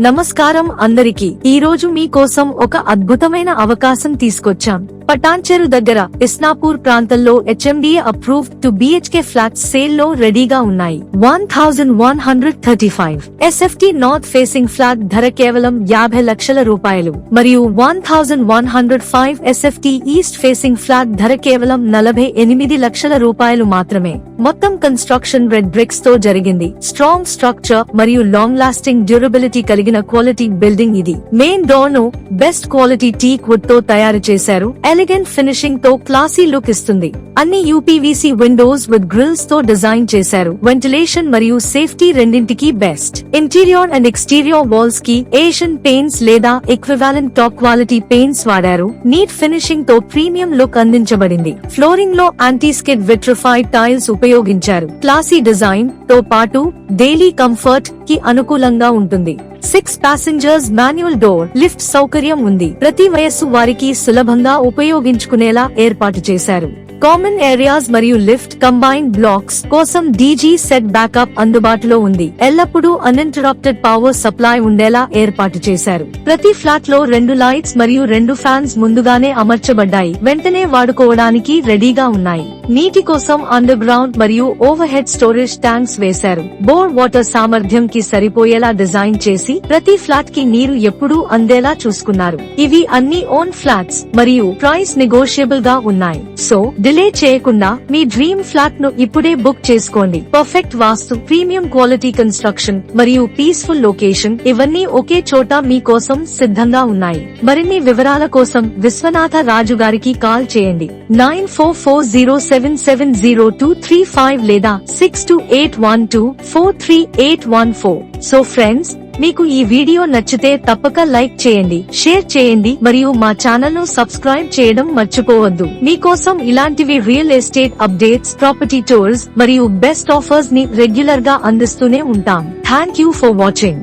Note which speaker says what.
Speaker 1: నమస్కారం అందరికీ. ఈ రోజు మీకోసం ఒక అద్భుతమైన అవకాశం తీసుకొచ్చాం. పటాన్చెరు దగ్గర ఇస్నాపూర్ ప్రాంతంలో HMDA approve two BHK flats సేల్లో రెడీగా ఉన్నాయి. One thousand one hundred thirty five SFT north facing flat ధర కేవలం యాభై లక్షల రూపాయలు. మరియు one thousand one hundred five SFT east facing flat ధర కేవలం నలభై ఎనిమిది లక్షల రూపాయలు మాత్రమే. మొత్తం కన్స్ట్రక్షన్ రెడ్ బ్రిక్స్తో జరిగింది. స్ట్రాంగ్ స్ట్రక్చర్ మరియు లాంగ్ లాస్టింగ్ డ్యూరబిలిటీ కలిగిన క్వాలిటీ బిల్డింగ్ ఇది. మెయిన్ డోర్ను బెస్ట్ క్వాలిటీ టీక్ వుడ్తో తయారు చేశారు. ఎలిగెంట్ ఫినిషింగ్తో క్లాసీ లుక్ ఇస్తుంది. అన్ని యూపీవీసీ విండోస్ విత్ గ్రిల్స్తో డిజైన్ చేశారు. వెంటిలేషన్ మరియు సేఫ్టీ రెండింటికి బెస్ట్ ఇంటీరియర్ అండ్ ఎక్స్టీరియర్ వాల్స్కి ఏషియన్ పెయింట్స్ లేదా ఎక్వివాలెంట్ టాప్ క్వాలిటీ పెయింట్స్ వాడారు. నీట్ ఫినిషింగ్తో ప్రీమియం లుక్ అందించబడింది. ఫ్లోరింగ్లో యాంటీస్కిడ్ విట్రిఫైడ్ టైల్స్ ఉపయోగించారు. క్లాసీ డిజైన్తో పాటు డైలీ కంఫర్ట్కి అనుకూలంగా ఉంటుంది. Six passengers manual door lift సౌకర్యం ఉంది. ప్రతి వయస్సు వారికి సులభంగా ఉపయోగించుకునేలా ఏర్పాటు చేశారు. కామన్ ఏరియాస్ మరియు లిఫ్ట్ కంబైన్ బ్లాక్స్ కోసం డీజీ సెట్ బ్యాకప్ అందుబాటులో ఉంది. ఎల్లప్పుడూ అన్ఇంటరప్టెడ్ పవర్ సప్లై ఉండేలా ఏర్పాటు చేశారు. ప్రతి ఫ్లాట్లో రెండు లైట్స్ మరియు రెండు ఫ్యాన్స్ ముందుగానే అమర్చబడ్డాయి. వెంటనే వాడుకోవడానికి రెడీగా ఉన్నాయి. నీటి కోసం అండర్ గ్రౌండ్ మరియు ఓవర్ హెడ్ స్టోరేజ్ ట్యాంక్స్ వేశారు. బోర్ వాటర్ సామర్థ్యం కి సరిపోయేలా డిజైన్ చేసి ప్రతి ఫ్లాట్కి నీరు ఎప్పుడూ అందేలా చూసుకున్నారు. ఇవి అన్ని ఓన్ ఫ్లాట్స్ మరియు ప్రైస్ నెగోషియబుల్గా ఉన్నాయి. సో డిలే చేయకుండా మీ డ్రీమ్ ఫ్లాట్ను ఇప్పుడే బుక్ చేసుకోండి. Perfect vastu premium quality construction మరియు పీస్ఫుల్ లొకేషన్ ఇవన్నీ ఒకే చోట మీకోసం సిద్ధంగా ఉన్నాయి. మరిన్ని వివరాల కోసం విశ్వనాథ రాజు గారికి కాల్ చేయండి. Nine four four zero seven seven zero two three five లేదా six two eight one two four three eight one four. So friends మీకు ఈ వీడియో నచ్చితే తప్పక లైక్ చేయండి షేర్ చేయండి మరియు మా ఛానల్ను సబ్స్క్రైబ్ చేయడం మర్చిపోవద్దు. మీకోసం ఇలాంటివి real estate updates property tours మరియు బెస్ట్ ఆఫర్స్ని రెగ్యులర్గా అందిస్తూనే ఉంటాం. Thank you for watching.